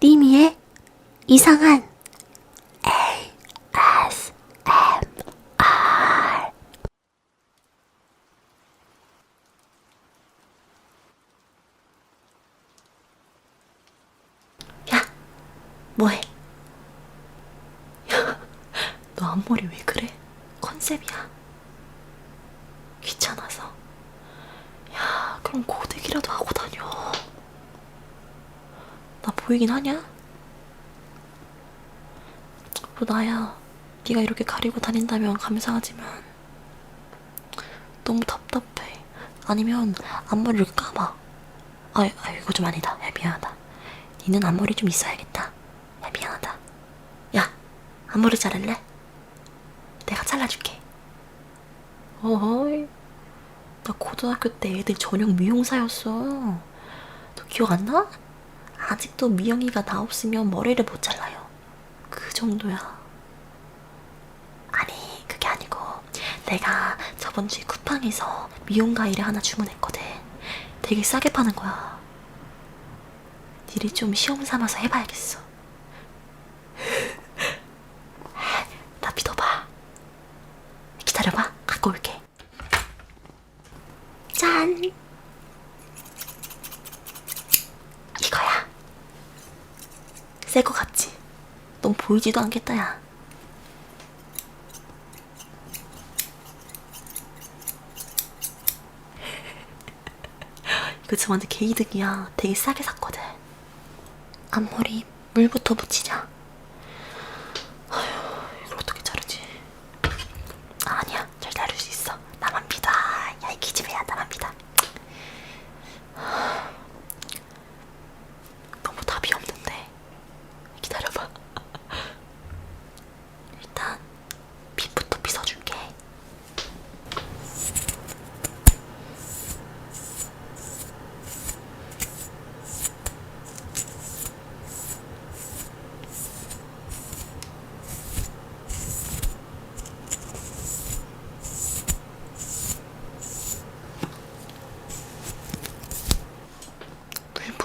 띠미의 이상한 야, 뭐해? 야, 너 앞머리 왜 그래? 컨셉이야. 귀찮아서. 야, 그럼 고데기라도 하고 보이긴 하냐? 뭐 나야. 네가 이렇게 가리고 다닌다면 감사하지만 너무 답답해. 아니면 앞머리를 감아. 아, 아 이거 좀 아니다. 야, 미안하다. 니는 앞머리 좀 있어야겠다. 야, 미안하다. 야, 앞머리 자를래? 내가 잘라줄게. 어허이. 나 고등학교 때 애들 전용 미용사였어. 너 기억 안 나? 아직도 미영이가 나 없으면 머리를 못 잘라요. 그 정도야. 아니, 그게 아니고 내가 저번 주에 쿠팡에서 미용 가위를 하나 주문했거든. 되게 싸게 파는 거야. 니리 좀 시험 삼아서 해봐야겠어. 나 믿어봐. 기다려봐. 갖고 올게. 짠! 이거야. 새 거 같지? 넌 보이지도 않겠다, 야. 이거 진짜 완전 개이득이야. 되게 싸게 샀거든. 앞머리 물부터 묻히자. 아휴, 이걸 어떻게 자르지? 아, 아니야, 잘 자를 수 있어. 나만 믿어. 야, 이 기집애야, 나만 믿어. 너무 답이 없는데. 기다려봐. 일단 빗부터 빗어줄게.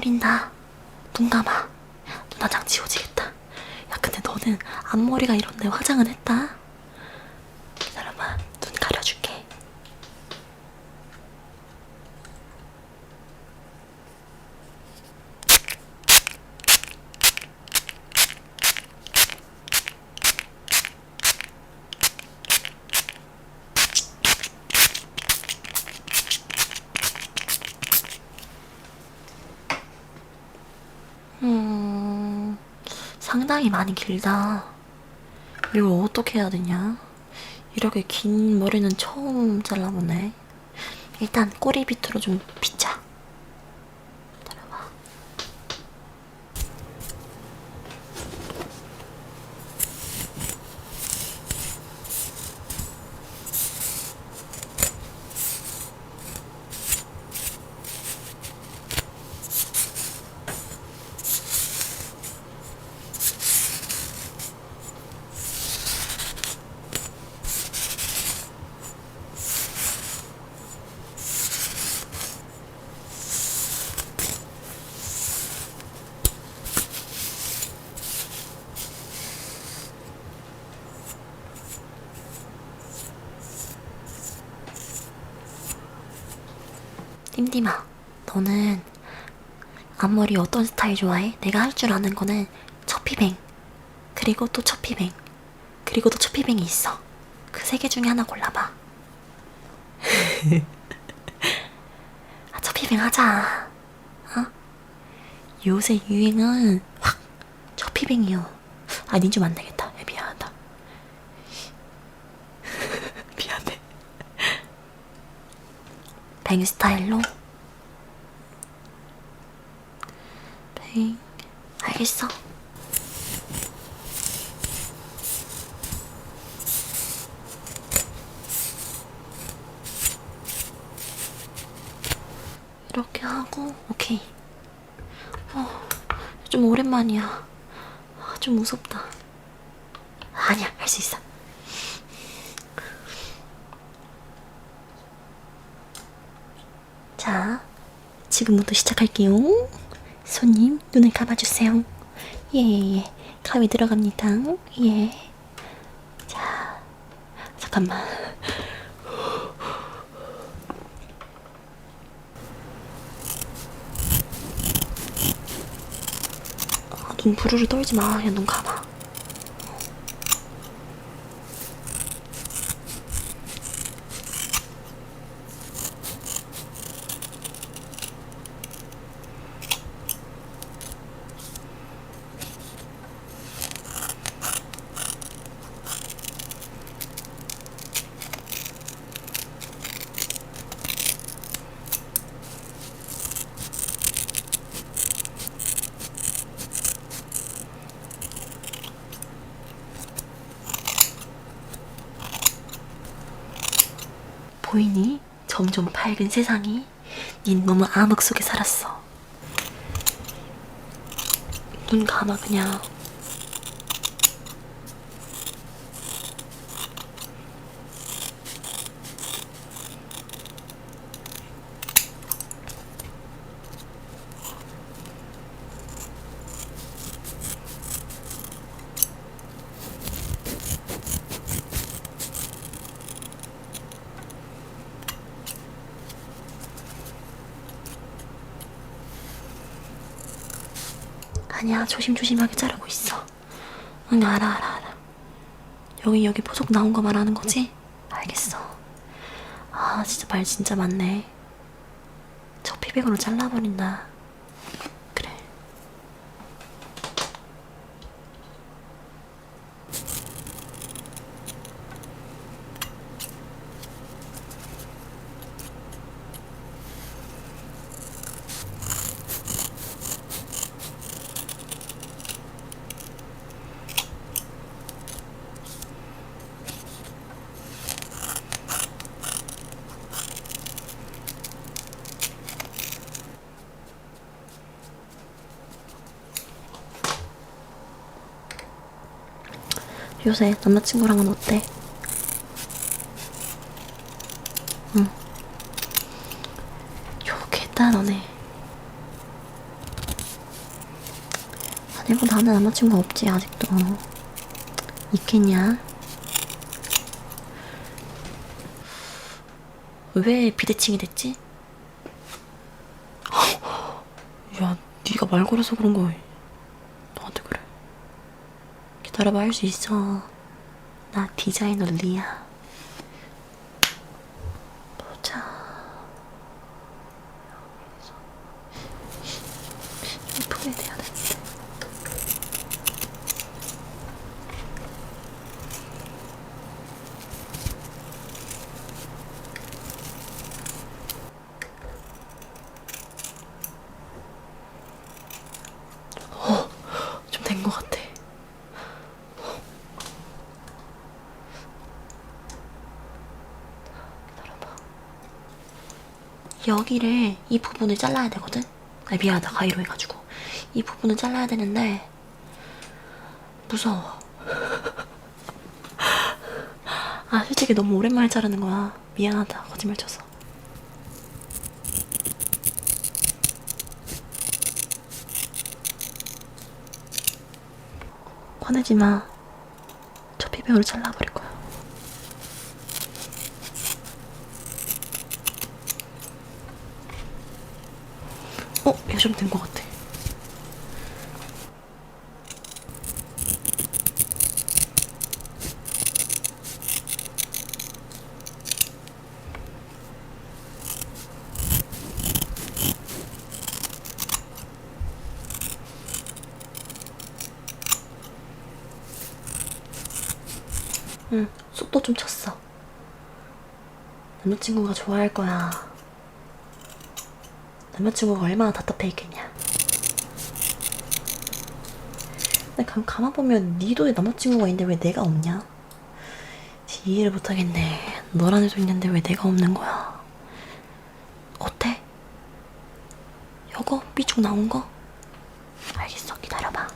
물 뿌린다. 눈 감아. 눈화장 지워지겠다. 야, 근데 너는 앞머리가 이런데 화장은 했다. 기다려봐. 눈 가려줄게. 음, 상당히 많이 길다. 이걸 어떻게 해야 되냐? 이렇게 긴 머리는 처음 잘라보네. 일단 꼬리 밑으로 좀 빗 띵띵아, 너는 앞머리 어떤 스타일 좋아해? 내가 할 줄 아는 거는 첫피뱅, 그리고 또 첫피뱅, 그리고 또 첫피뱅이 있어. 그 세 개 중에 하나 골라봐. 아, 첫피뱅 하자. 어? 요새 유행은 확 첫피뱅이요. 아, 닌 좀 안 되겠다. 야, 미안하다. 미안해. 뱅 스타일로? 뱅. 알겠어. 이렇게 하고 오케이. 어, 좀 오랜만이야. 아, 좀 무섭다. 아니야 할 수 있어 자, 지금부터 시작할게요. 손님, 눈을 감아주세요. 예 예예. 감이 들어갑니다. 예. 자, 잠깐만. 아, 눈 부르르 떨지 마. 그냥 눈 감아. 보이니? 점점 밝은 세상이. 닌 너무 암흑 속에 살았어. 눈 감아 그냥. 아니야 조심조심하게 자르고 있어. 응 알아 알아 알아. 여기 여기 보석 나온 거 말하는 거지? 알겠어. 아 진짜 말 진짜 많네. 저 피백으로 잘라버린다 요새 남자친구랑은 어때? 응. 욕했다 너네. 아니고 나는 남자친구 없지 아직도. 있겠냐? 왜 비대칭이 됐지? 야, 네가 말 걸어서 그런 거 나한테 그래. 기다려봐 할수 있어. 나 디자이너 리야. 보자. 예쁘게 돼야 되는데. 어, 좀 된 것 같아. 기다려봐. 여기를 이 부분을 잘라야 되거든. 아 미안하다 가위로 해가지고 이 부분을 잘라야 되는데 무서워. 아 솔직히 너무 오랜만에 자르는 거야. 미안하다 거짓말 쳐서. 화내지 마. 저 피백으로 잘라버릴 거야. 어, 얘좀된 것 같아. 응, 속도 좀 쳤어. 남자친구가 좋아할 거야. 남자친구가 얼마나 답답해 있겠냐. 근데 가, 가만 보면 니도 남자친구가 있는데 왜 내가 없냐? 이해를 못하겠네. 너란 애도 있는데 왜 내가 없는 거야? 어때? 요거 삐죽 나온 거? 알겠어, 기다려봐.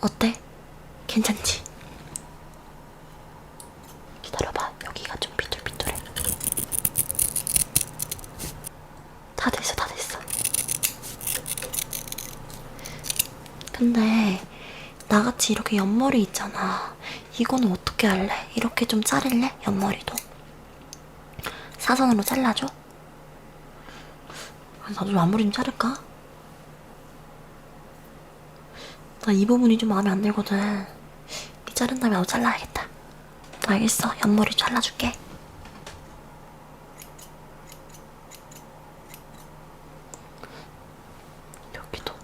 어때? 괜찮지? 기다려봐. 여기가 좀 삐뚤삐뚤해. 다 됐어, 다 됐어. 근데 나같이 이렇게 옆머리 있잖아. 이거는 어떻게 할래? 이렇게 좀 자를래? 옆머리도. 사선으로 잘라줘? 아, 나도 좀 앞머리 좀 자를까? 나 이 부분이 좀 마음에 안 들거든. 이 자른 다음에 나도 잘라야겠다. 알겠어. 옆머리 잘라줄게. 여기도.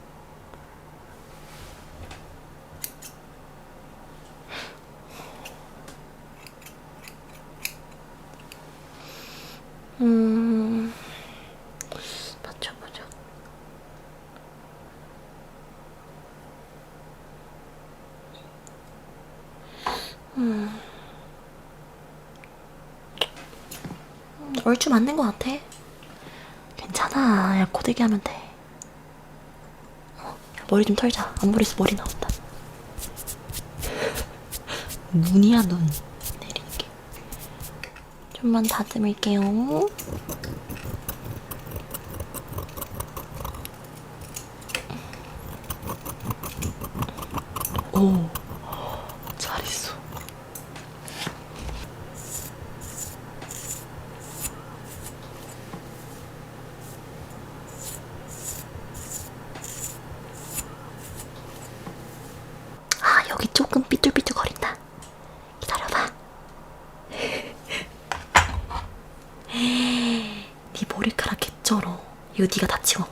음, 맞춰보자. 음, 얼추 맞는 것 같아. 괜찮아. 야, 고데기 하면 돼. 어, 야, 머리 좀 털자. 앞머리에서 머리 나온다. 눈이야, 눈. 내릴게. 좀만 다듬을게요. 오, 잘했어. 아, 여기 조금 삐뚤삐뚤 거린다. 기다려봐. 네 머리카락 개쩔어. 네가 다 치워.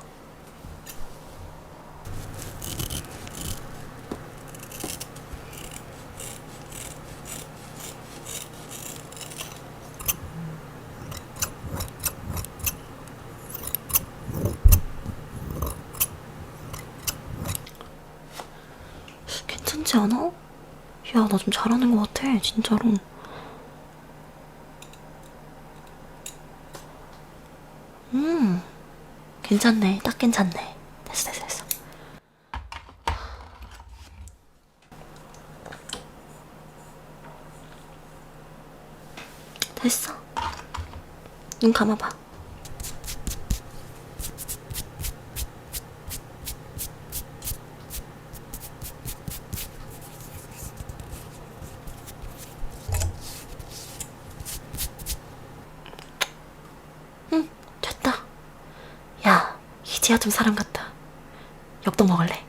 괜찮지 않아? 야, 나 좀 잘하는 것 같아, 진짜로. 음, 괜찮네. 딱 괜찮네. 됐어, 됐어, 됐어. 됐어. 눈 감아봐. 응, 됐다. 야, 이제야 좀 사람 같다. 엽떡 먹을래?